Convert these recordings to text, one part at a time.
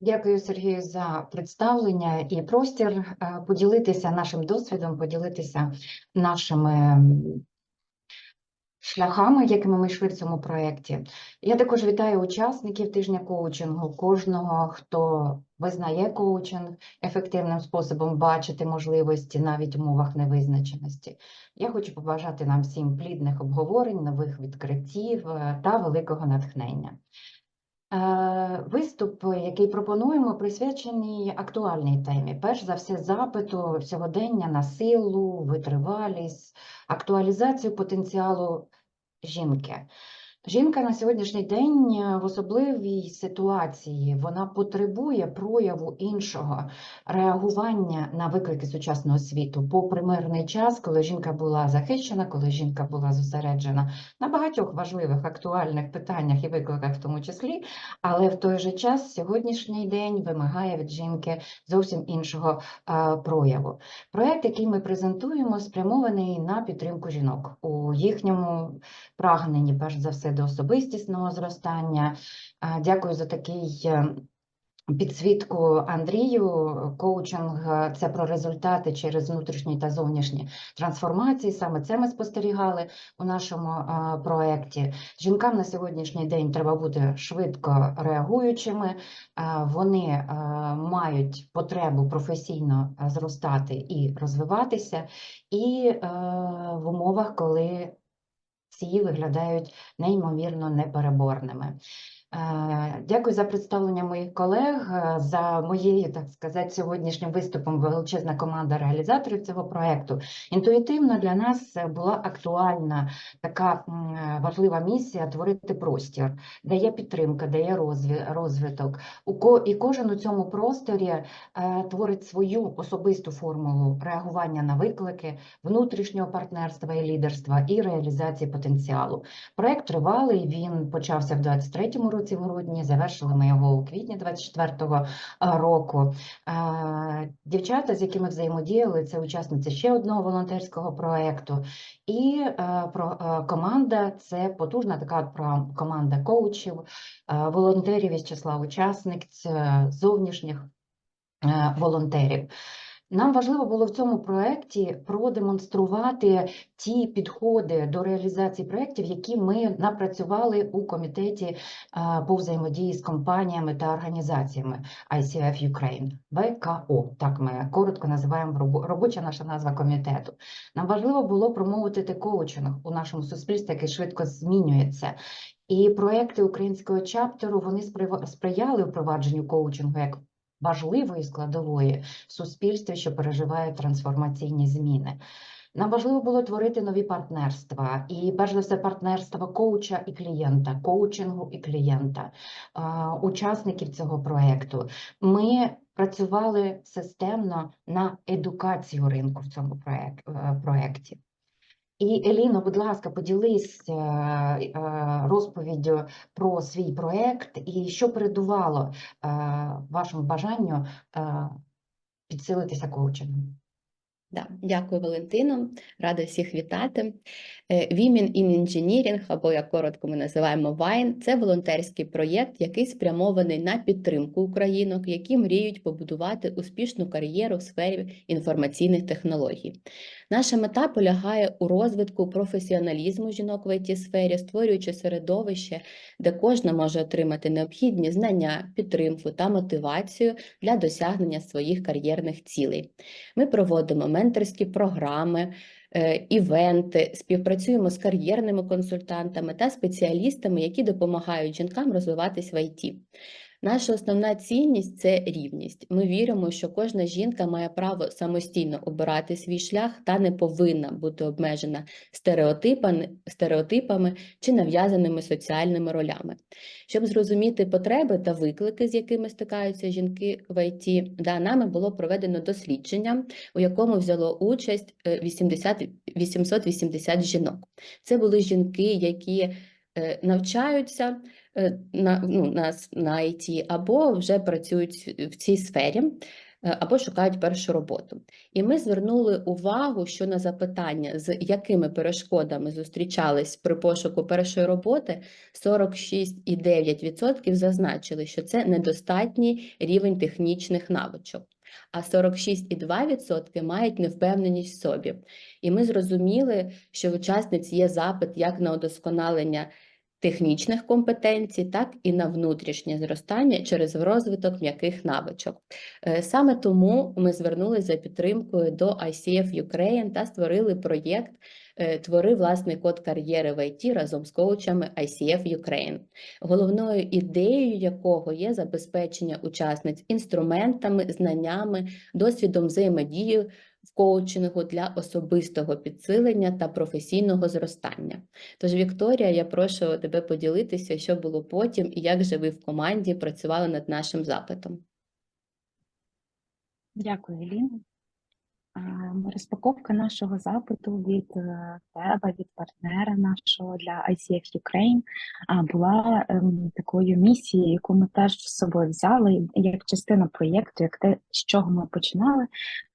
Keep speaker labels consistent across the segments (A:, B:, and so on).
A: Дякую, Сергію, за представлення і простір е, поділитися нашим досвідом, поділитися нашими шляхами, якими ми йшли в цьому проєкті. Я також вітаю учасників тижня коучингу, кожного, хто визнає коучинг ефективним способом бачити можливості навіть в умовах невизначеності. Я хочу побажати нам всім плідних обговорень, нових відкриттів е, та великого натхнення. Е, Виступ, який пропонуємо, присвячений актуальній темі. Перш за все, запиту сьогодення на силу, витривалість, актуалізацію потенціалу жінки. Жінка на сьогоднішній день е, в особливій ситуації. Вона потребує прояву іншого реагування на виклики сучасного світу, попри мирний час, коли жінка була захищена, коли жінка була зосереджена на багатьох важливих актуальних питаннях і викликах, в тому числі, але в той же час сьогоднішній день вимагає від жінки зовсім іншого е, прояву. Проект, який ми презентуємо, спрямований на підтримку жінок. У їхньому прагненні, перш за все, до особистісного зростання. Дякую за такий. е, Підсвітку Андрію, коучинг е, це про результати через внутрішні та зовнішні трансформації. Саме це ми спостерігали у нашому е, проєкті. Жінкам на сьогоднішній день треба бути швидко реагуючими. Вони мають потребу професійно зростати і розвиватися, і в умовах, коли ці виглядають неймовірно непереборними. Е, Дякую за представлення моїх колег, е, за моєю, так сказати, сьогоднішнім виступом величезна команда реалізаторів цього проекту. Інтуїтивно для нас е, була актуальна така важлива місія творити простір, де є підтримка, де є розвиток. І кожен у цьому просторі творить свою особисту формулу реагування на виклики, внутрішнього партнерства і лідерства і реалізації потенціалу. Проект тривалий, він почався в 23-му році в грудні, завершили ми його у квітні 24-го року. Е, Дівчата, з якими взаємодіяли, це учасниці ще одного волонтерського проекту. І е, е, команда це потужна така команда коучів, е, волонтерів із числа учасниць, е, зовнішніх е, волонтерів. Нам важливо було в цьому проєкті продемонструвати ті підходи до реалізації проєктів, які ми напрацювали у комітеті по взаємодії з компаніями та організаціями ICF Ukraine, ВКО, так ми коротко називаємо робоча наша назва комітету. Нам важливо було промовити коучинг у нашому суспільстві, який швидко змінюється. І проекти українського чаптеру вони сприяли впровадженню коучингу як важливої складової в суспільстві, що переживає трансформаційні зміни. Нам важливо було творити нові партнерства, і перш за все, партнерства коуча і клієнта, коучингу і клієнта, учасників цього проекту. Ми працювали системно на едукацію ринку в цьому проект, е. І Еліно, будь ласка, поділись е, е, розповіддю про свій проект і що передувало е, вашому бажанню підсилитися коучингом.
B: Да, дякую, Валентино. Рада всіх вітати. Е, Women in Engineering, або як коротко ми називаємо WINE, це волонтерський проєкт, який спрямований на підтримку українок, які мріють побудувати успішну кар'єру в сфері інформаційних технологій. Наша мета полягає у розвитку професіоналізму жінок в it сфері, створюючи середовище, де кожна може отримати необхідні знання, підтримку та мотивацію для досягнення своїх кар'єрних цілей. Ми проводимо менторські програми, івенти, співпрацюємо з кар'єрними консультантами та спеціалістами, які допомагають жінкам розвиватись в ІТ. Наша основна цінність це рівність. Ми віримо, що кожна жінка має право самостійно обирати свій шлях та не повинна бути обмежена стереотипами, стереотипами чи нав'язаними соціальними ролями. Щоб зрозуміти потреби та виклики, з якими стикаються жінки в ІТ, да, нами було проведено дослідження, у якому взяло участь е, 80, 880 жінок. Це були жінки, які е, навчаються е, на, ну, на, на IT або вже працюють в цій сфері. е, або шукають першу роботу. І ми звернули увагу, що на запитання, з якими перешкодами зустрічались при пошуку першої роботи, 46,9% зазначили, що це недостатній рівень технічних навичок. А 46,2% мають невпевненість в собі. І ми зрозуміли, що учасниць є запит як на удосконалення технічних компетенцій, так і на внутрішнє зростання через розвиток м'яких навичок. Е, Саме тому ми звернулися за підтримкою до ICF Ukraine та створили проєкт е, Твори власний код кар'єри в IT разом з коучами ICF Ukraine, головною ідеєю якого є забезпечення учасниць інструментами, знаннями, досвідом взаємодії в коучингу для особистого підсилення та професійного зростання. Тож, Вікторія, я прошу тебе поділитися, що було потім і як же ви в команді працювали над нашим запитом.
C: Дякую, Еліна. Розпаковка нашого запиту від е, тебе, від партнера нашого для ICF Ukraine була ем, такою місією, яку ми теж з собою взяли як частина проєкту, як те, з чого ми починали,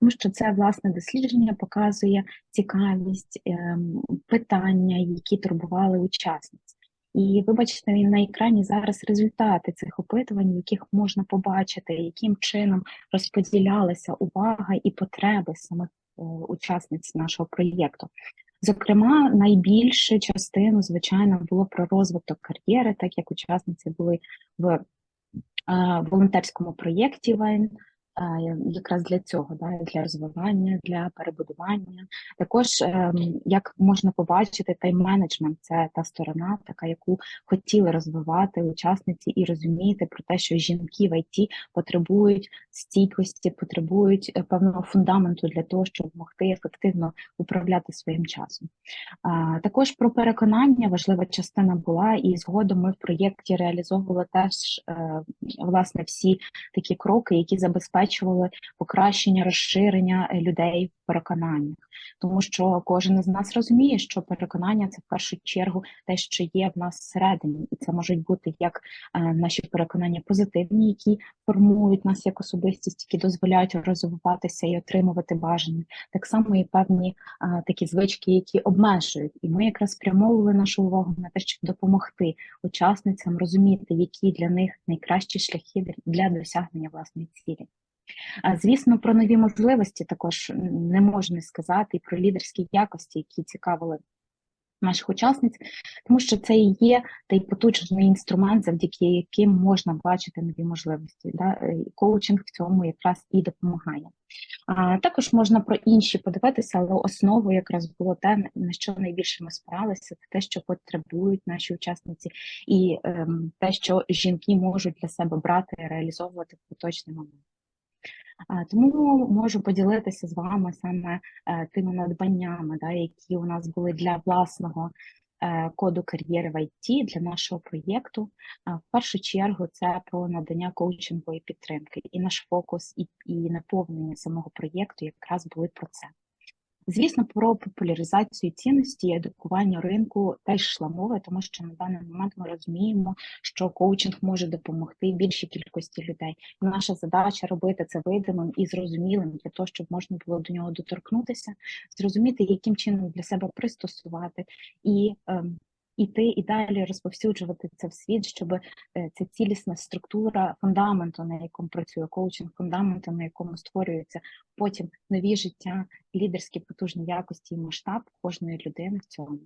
C: тому що це власне дослідження показує цікавість, ем, питання, які турбували учасниць. І вибачте, на екрані зараз результати цих опитувань, яких можна побачити, яким чином розподілялася увага і потреби самих е, учасниць нашого проєкту. Зокрема, найбільшу частину, звичайно, було про розвиток кар'єри, так як учасниці були в е, волонтерському проєкті Вайн, якраз для цього, да, для розвивання, для перебудування. Також, ем, як можна побачити, тайм-менеджмент це та сторона, така яку хотіли розвивати учасниці і розуміти про те, що жінки в ІТ потребують стійкості, потребують е, певного фундаменту для того, щоб могти ефективно управляти своїм часом. Також про переконання важлива частина була, і згодом ми в проєкті реалізовували теж е, власне всі такі кроки, які забезпечували покращення, розширення е, людей в переконаннях, тому що кожен із нас розуміє, що переконання це в першу чергу те, що є в нас всередині, і це можуть бути як е, наші переконання позитивні, які формують нас як особистість, які дозволяють розвиватися і отримувати бажання, так само і певні такі звички, які обмежують. І ми якраз спрямовували нашу увагу на те, щоб допомогти учасницям розуміти, які для них найкращі шляхи для досягнення власної цілі. Звісно, про нові можливості також не можна сказати, і про лідерські якості, які цікавили наших учасниць, тому що це і є той потужний інструмент, завдяки яким можна бачити нові можливості. Да? е, і Коучинг в цьому якраз і допомагає. А також можна про інші подивитися, але основою якраз було те, на що найбільше ми спиралися, це те, що потребують наші учасниці, і ем, те, що жінки можуть для себе брати реалізовувати в поточний момент. Тому можу поділитися з вами саме е, тими надбаннями, да, які у нас були для власного е, коду кар'єри в IT для нашого проєкту. В першу чергу це про надання коучингової підтримки, і наш фокус і, і наповнення самого проєкту якраз були про це. Звісно, про популяризацію цінності і едукування ринку теж йшла мова, тому що на даний момент ми розуміємо, що коучинг може допомогти більшій кількості людей. Наша задача робити це видимим і зрозумілим для того, щоб можна було до нього доторкнутися, зрозуміти, яким чином для себе пристосувати і ем, іти і далі розповсюджувати це в світ, щоб е, ця цілісна структура фундаменту, на якому працює коучинг, фундаменту, на якому створюються потім нові життя, лідерські потужні якості і масштаб кожної людини в цьому.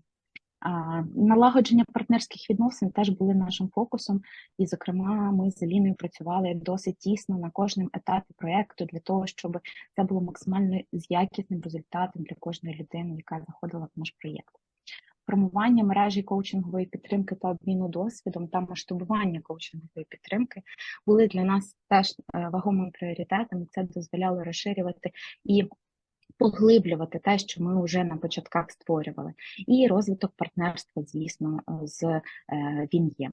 C: А, Налагодження партнерських відносин теж були нашим фокусом, і, зокрема, ми з Аліною працювали досить тісно на кожному етапі проєкту для того, щоб це було максимально з якісним результатом для кожної людини, яка заходила в наш проєкт. Формування мережі коучингової підтримки та обміну досвідом та масштабування коучингової підтримки були для нас теж е, вагомим пріоритетом. Це дозволяло розширювати і поглиблювати те, що ми вже на початках створювали, і розвиток партнерства, звісно, з е, він є.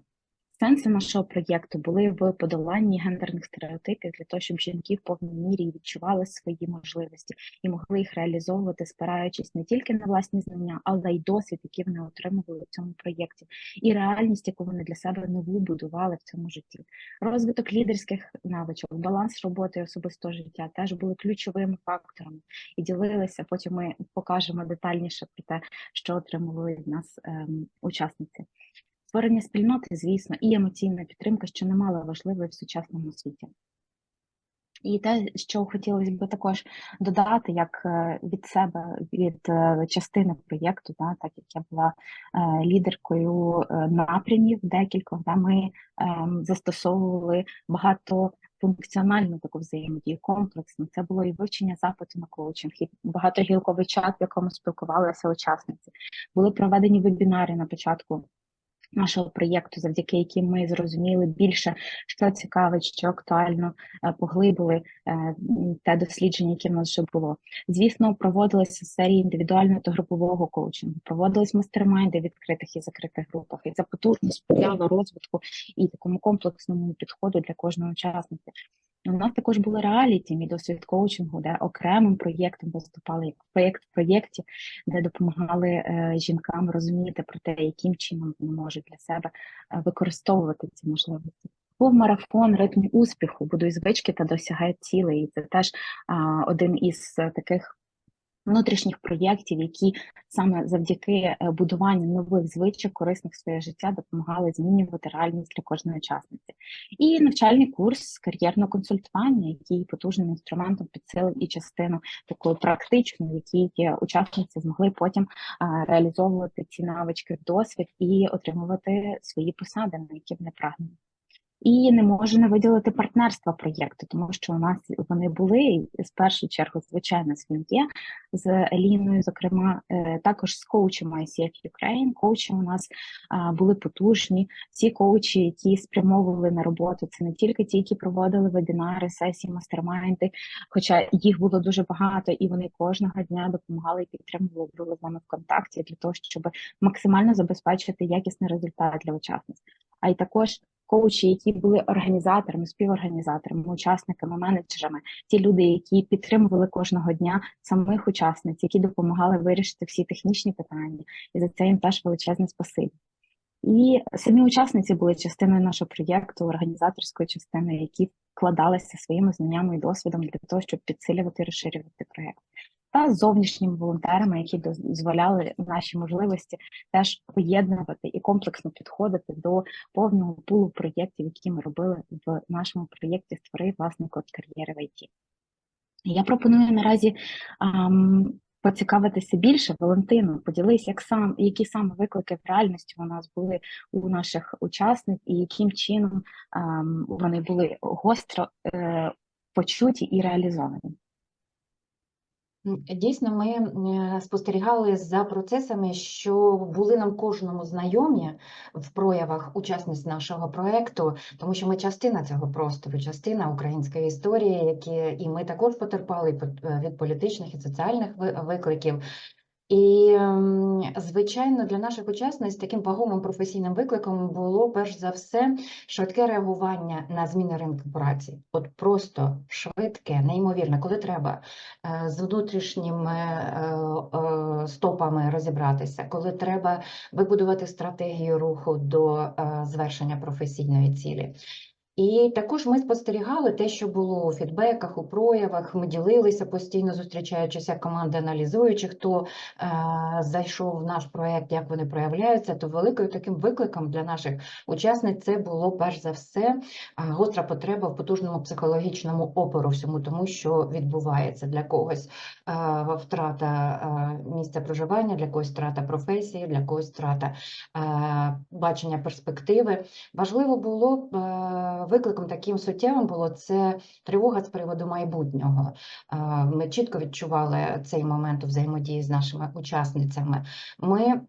C: Сенси нашого проєкту були в подоланні гендерних стереотипів для того, щоб жінки в повній мірі відчували свої можливості і могли їх реалізовувати, спираючись не тільки на власні знання, але й досвід, який вони отримували в цьому проєкті, і реальність, яку вони для себе нову будували в цьому житті. Розвиток лідерських навичок, баланс роботи і особистого життя теж були ключовими факторами і ділилися. Потім ми покажемо детальніше про те, що отримували від нас ем, учасниці. Створення спільноти, звісно, і емоційна підтримка, що немало важливої в сучасному світі. І те, що хотілося б також додати, як е, від себе, від е, частини проєкту, да, так як я була е, лідеркою напрямів декількох, да, ми ем, застосовували багато функціональну таку взаємодію, комплексну. Це було і вивчення запиту на коучинг, і багатогілковий чат, в якому спілкувалися учасниці. Були проведені вебінари на початку нашого проєкту, завдяки яким ми зрозуміли більше, що цікавить, що актуально, е, поглибили е, те дослідження, яке в нас вже було. Звісно, проводилися серії індивідуального та групового коучингу, проводились мастермайди в відкритих і закритих групах, і це потужно сприяло розвитку і такому комплексному підходу для кожної учасниці. У нас також були реаліті, мій досвід коучингу, де окремим проєктом виступали як проєкт в проєкті, де допомагали е, жінкам розуміти про те, яким чином вони можуть для себе е, використовувати ці можливості. Був марафон ритм успіху, будуй звички та досягай цілей. І це теж а, один із е, таких внутрішніх проєктів, які саме завдяки е, будуванню нових звичок, корисних в своє життя, допомагали змінювати реальність для кожної учасниці. І навчальний курс кар'єрного консультування, який потужним інструментом підсилив і частину такої практичної, в якій учасниці змогли потім реалізовувати ці навички досвід і отримувати свої посади, на які вони прагнули. І не можу не виділити партнерства проєкту, тому що у нас вони були з першу чергу, звичайно, він є з Еліною, зокрема, е, також з коучем ICF Ukraine. Коучі у нас були потужні. Всі коучі, які спрямовували на роботу, це не тільки ті, які проводили вебінари, сесії, мастермайнди, хоча їх було дуже багато, і вони кожного дня допомагали і підтримували, були з нами в контакті для того, щоб максимально забезпечити якісний результат для учасниць. А й також коучі, які були організаторами, співорганізаторами, учасниками, менеджерами, ті люди, які підтримували кожного дня самих учасниць, які допомагали вирішити всі технічні питання, і за це їм теж величезне спасибі. І самі учасниці були частиною нашого проєкту, організаторської частини, які вкладалися своїми знаннями і досвідом для того, щоб підсилювати і розширювати проєкт. Та зовнішніми волонтерами, які дозволяли наші можливості теж поєднувати і комплексно підходити до повного пулу проєктів, які ми робили в нашому проєкті Створи власний код кар'єри в ІТ. Я пропоную наразі ам, поцікавитися більше Валентину, поділись, як сам які саме виклики в реальності у нас були у наших учасниць, і яким чином ам, вони були гостро е, почуті і реалізовані.
A: Дійсно, ми е, спостерігали за процесами, що були нам кожному знайомі в проявах учасниць нашого проекту, тому що ми частина цього простору, частина української історії, які і ми також потерпали пот- е, від політичних і соціальних ви- викликів. І, ем, звичайно, для наших учасниць таким вагомим професійним викликом було перш за все швидке реагування на зміни ринку праці. От просто швидке, неймовірне, коли треба е, з внутрішніми е, е, стопами розібратися, коли треба вибудувати стратегію руху до звершення професійної цілі. І також ми спостерігали те, що було у фідбеках, у проявах. Ми ділилися постійно, зустрічаючися команди аналізуючи, хто е, зайшов в наш проект, як вони проявляються. То великою таким викликом для наших учасниць це було перш за все е, гостра потреба в потужному психологічному опору всьому тому, що відбувається для когось е, втрата е, місця проживання, для когось втрата професії, для когось втрата е, бачення перспективи. Важливо було е, викликом таким суттєвим було це тривога з приводу майбутнього. Ми чітко відчували цей момент у взаємодії з нашими учасницями. Ми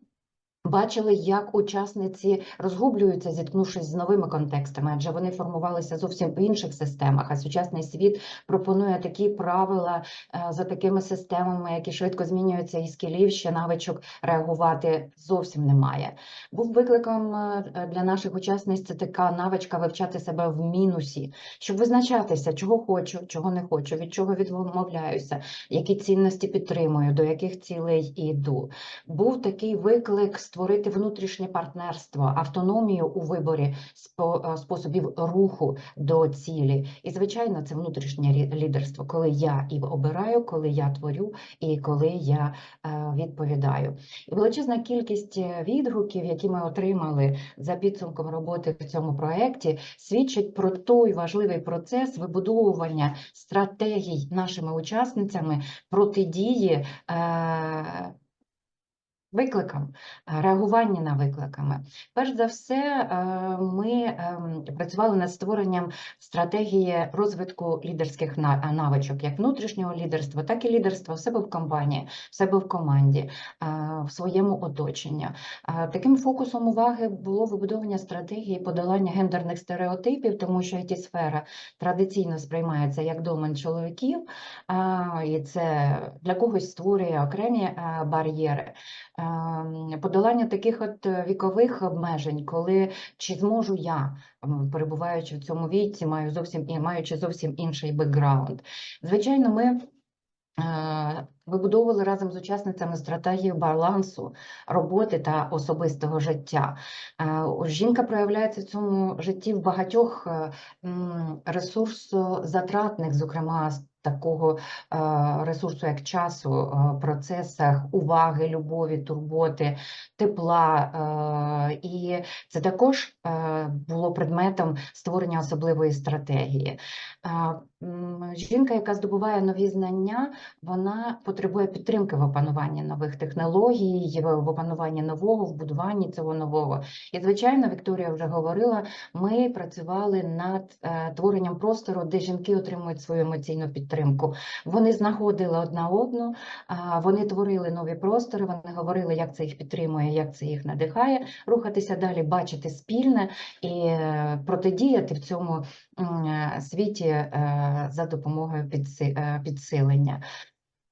A: Бачили, як учасниці розгублюються, зіткнувшись з новими контекстами, адже вони формувалися зовсім в інших системах. А сучасний світ пропонує такі правила е, за такими системами, які швидко змінюються, і скілів ще навичок реагувати зовсім немає. Був викликом е, для наших учасниць це така навичка вивчати себе в мінусі, щоб визначатися, чого хочу, чого не хочу, від чого відмовляюся, які цінності підтримую, до яких цілей іду. Був такий виклик створити внутрішнє партнерство, автономію у виборі е, способів руху до цілі. І, звичайно, це внутрішнє лідерство, коли я і обираю, коли я творю, і коли я е, відповідаю. І величезна кількість е, відгуків, які ми отримали за підсумком роботи в цьому проєкті, свідчить про той важливий процес вибудовування стратегій нашими учасницями протидії. Е, Викликам, е, реагування на викликами. Перш за все, е, ми ем, працювали над створенням стратегії розвитку лідерських на- е, навичок, як внутрішнього лідерства, так і лідерства в себе в компанії, в себе в команді, е, в своєму оточенні. Е, Таким фокусом уваги було вибудовання стратегії подолання гендерних стереотипів, тому що it сфера традиційно сприймається як домен чоловіків, і це для когось створює окремі е, бар'єри. Ем, Подолання таких от е, вікових обмежень, коли чи зможу я, перебуваючи в цьому віці, маю зовсім і маючи зовсім інший бекграунд. Звичайно, ми е, вибудовували разом з учасницями стратегію балансу роботи та особистого життя. Е, Жінка проявляється в цьому житті в багатьох ресурсозатратних, зокрема, такого е, ресурсу, як часу, е, процесах уваги, любові, турботи, тепла. е, І це також було предметом створення особливої стратегії. Жінка, яка здобуває нові знання, вона потребує підтримки в опануванні нових технологій, в опануванні нового, в будуванні цього нового. І, звичайно, Вікторія вже говорила, ми працювали над е, творенням простору, де жінки отримують свою емоційну підтримку. Вони знаходили одна одну, вони творили нові простори, вони говорили, як це їх підтримує, як це їх надихає, рухатися далі, бачити спільне і е, протидіяти в цьому е, світі за допомогою е, підсилення.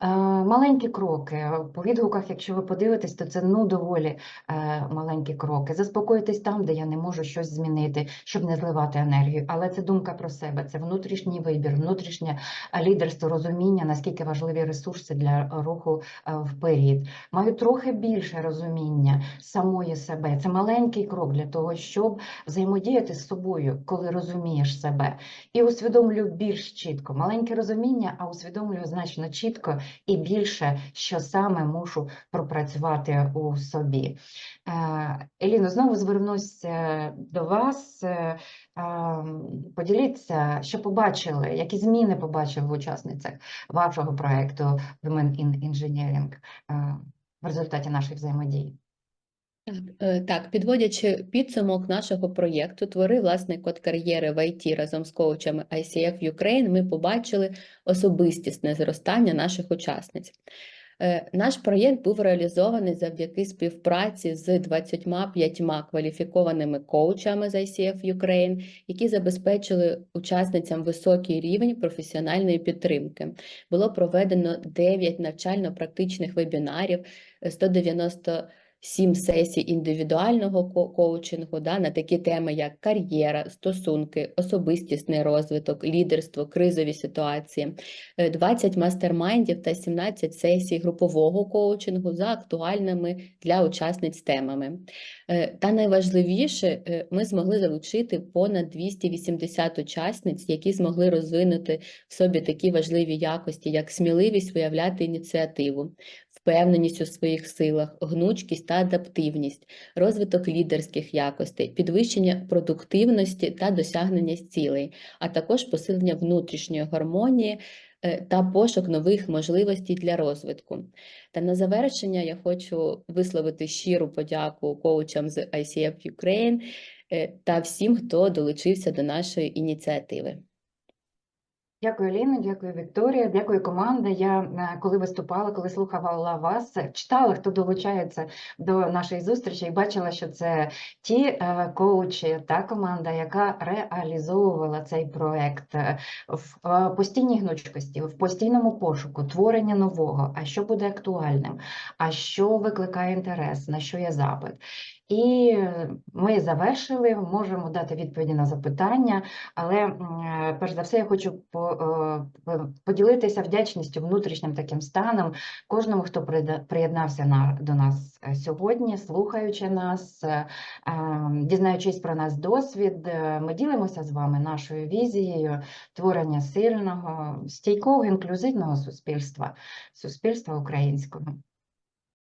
A: Е, Маленькі кроки. По відгуках, якщо ви подивитесь, то це ну доволі е, маленькі кроки. Заспокоїтесь там, де я не можу щось змінити, щоб не зливати енергію. Але це думка про себе, це внутрішній вибір, внутрішнє е, лідерство, розуміння, наскільки важливі ресурси для руху вперед. Маю трохи більше розуміння самої себе. Це маленький крок для того, щоб взаємодіяти з собою, коли розумієш себе. І усвідомлюю більш чітко. Маленьке розуміння, а усвідомлюю значно чітко і більше, що саме мушу пропрацювати у собі. Е, Еліно, знову звернусь е, до вас. Е, ем, Поділіться, що побачили, які зміни побачили в учасницях вашого проєкту Women in Engineering е, в результаті наших взаємодій.
B: Е, так, підводячи підсумок нашого проєкту, твори власний код кар'єри в ІТ» разом з коучами ICF Ukraine, ми побачили особистісне зростання наших учасниць. Е, наш проєкт був реалізований завдяки співпраці з 25 кваліфікованими коучами з ICF Ukraine, які забезпечили учасницям високий рівень професіональної підтримки. Було проведено 9 навчально-практичних вебінарів, е, 190 сім сесій індивідуального коучингу да, на такі теми, як кар'єра, стосунки, особистісний розвиток, лідерство, кризові ситуації, е, 20 мастермайндів та 17 сесій групового коучингу за актуальними для учасниць темами. Е, та найважливіше, е, ми змогли залучити понад 280 учасниць, які змогли розвинути в собі такі важливі якості, як сміливість виявляти ініціативу, впевненість у своїх силах, гнучкість та адаптивність, розвиток лідерських якостей, підвищення продуктивності та досягнення цілей, а також посилення внутрішньої гармонії е, та пошук нових можливостей для розвитку. Та на завершення я хочу висловити щиру подяку коучам з ICF Ukraine е, та всім, хто долучився до нашої ініціативи.
A: Дякую, Ліно, дякую, Вікторія, дякую, команда. Я е, коли виступала, коли слухала вас, читала, хто долучається до нашої зустрічі, і бачила, що це ті е, коучі, та команда, яка реалізовувала цей проект е, в постійній гнучкості, в постійному пошуку, творення нового, а що буде актуальним, а що викликає інтерес, на що є запит. І ми завершили, можемо дати відповіді на запитання. Але перш за все я хочу е, по- поділитися вдячністю внутрішнім таким станом кожному, хто приєднався на, до нас сьогодні, слухаючи нас, е, е, дізнаючись про нас досвід. Ми ділимося з вами нашою візією творення сильного, стійкого, інклюзивного суспільства, суспільства українського.